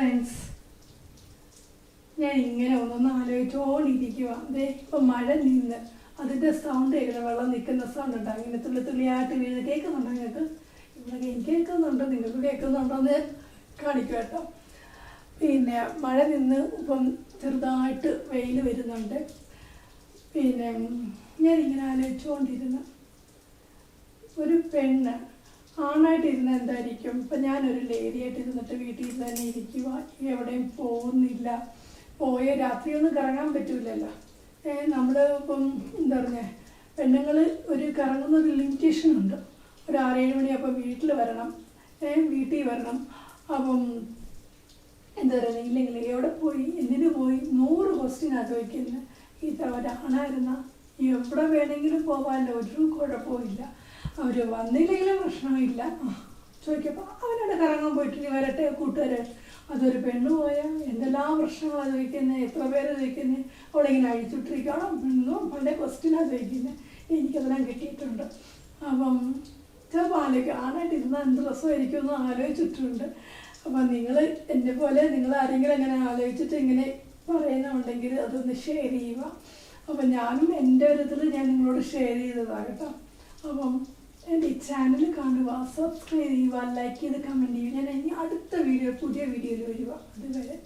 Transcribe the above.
Friends ഞാൻ ഇങ്ങനെ ഒന്നൊന്ന് ആലോചിച്ചോണ്ടിരിക്കുക ദേ ഇപ്പം മഴ നിന്ന് അതിന്റെ സൗണ്ട് ഇങ്ങനെ വെള്ളം നിൽക്കുന്ന സൗണ്ട് ഉണ്ടാകും ഇങ്ങനെ തുള്ളി തുള്ളിയായിട്ട് വീഴുന്ന കേൾക്കുന്നുണ്ടോ നിങ്ങൾക്ക്? ഇവിടെ എനിക്ക് കേൾക്കുന്നുണ്ട് നിങ്ങൾക്ക് കേൾക്കുന്നുണ്ടോ എന്ന് കാണിക്കും കേട്ടോ. പിന്നെ മഴ നിന്ന് ഇപ്പം ചെറുതായിട്ട് വെയിൽ വരുന്നുണ്ട്. പിന്നെ ഞാനിങ്ങനെ ആലോചിച്ചുകൊണ്ടിരുന്ന ഒരു പെണ്ണ് ആണായിട്ട് ഇരുന്ന എന്തായിരിക്കും ഇപ്പം ഞാനൊരു ലേഡിയായിട്ട് ഇരുന്നിട്ട് വീട്ടിൽ ഇരുന്ന് തന്നെ ഇരിക്കുക എവിടെയും പോകുന്നില്ല. പോയ രാത്രിയൊന്നും കറങ്ങാൻ പറ്റൂലല്ലോ. ഏഹ് നമ്മൾ ഇപ്പം എന്താ പറഞ്ഞ? പെണ്ണുങ്ങൾ ഒരു കറങ്ങുന്ന ഒരു ലിമിറ്റേഷൻ ഉണ്ട് ഒരു ആറേഴ് മണിയാകുമ്പോൾ വീട്ടിൽ വരണം. വീട്ടിൽ വരണം. അപ്പം എന്താ പറയുക ഇല്ലെങ്കിൽ എവിടെ പോയി? എന്തിനു പോയി? നൂറ് ക്വസ്റ്റ്യനാണ് ചോദിക്കുന്നത് ഇത് ഒരാണായിരുന്ന എവിടെ വേണമെങ്കിലും പോകാനോ ഒരു കുഴപ്പമില്ല അവർ വന്നില്ലെങ്കിലും പ്രശ്നമില്ല. ചോദിക്കപ്പോൾ അവനോട് കറങ്ങാൻ പോയിട്ട് വരട്ടെ കൂട്ടുകാരെ. അതൊരു പെണ്ണ് പോയാൽ എന്തെല്ലാം പ്രശ്നങ്ങളാണ് ചോദിക്കുന്നത് എത്ര പേര് ചോദിക്കുന്നത് അവളിങ്ങനെ അഴിച്ചുവിട്ടിരിക്കണം. എന്നും പണ്ടേ ക്വസ്റ്റ്യനാണ് ചോദിക്കുന്നത് എനിക്കതെല്ലാം കിട്ടിയിട്ടുണ്ട്. അപ്പം ചിലപ്പോൾ ആലോചിക്കും ആണായിട്ട് ഇരുന്നാൽ എന്ത് രസമായിരിക്കും എന്ന് ആലോചിച്ചിട്ടുണ്ട്. അപ്പം നിങ്ങൾ എന്നെ പോലെ നിങ്ങൾ ആരെങ്കിലും അങ്ങനെ ആലോചിച്ചിട്ട് ഇങ്ങനെ പറയുന്നുണ്ടെങ്കിൽ അതൊന്ന് ഷെയർ ചെയ്യുക. അപ്പം ഞാനും എന്റെ ഒരു ഇതിൽ ഞാൻ നിങ്ങളോട് ഷെയർ ചെയ്തതാണ് അപ്പം എന്റെ ചാനൽ കാണുക സബ്സ്ക്രൈബ് ചെയ്യുക ലൈക്ക് ചെയ്ത് കമന്റ് ചെയ്യുക. ഞാൻ ഇനി അടുത്ത വീഡിയോ പുതിയ വീഡിയോയിൽ വരിക അതുവരെ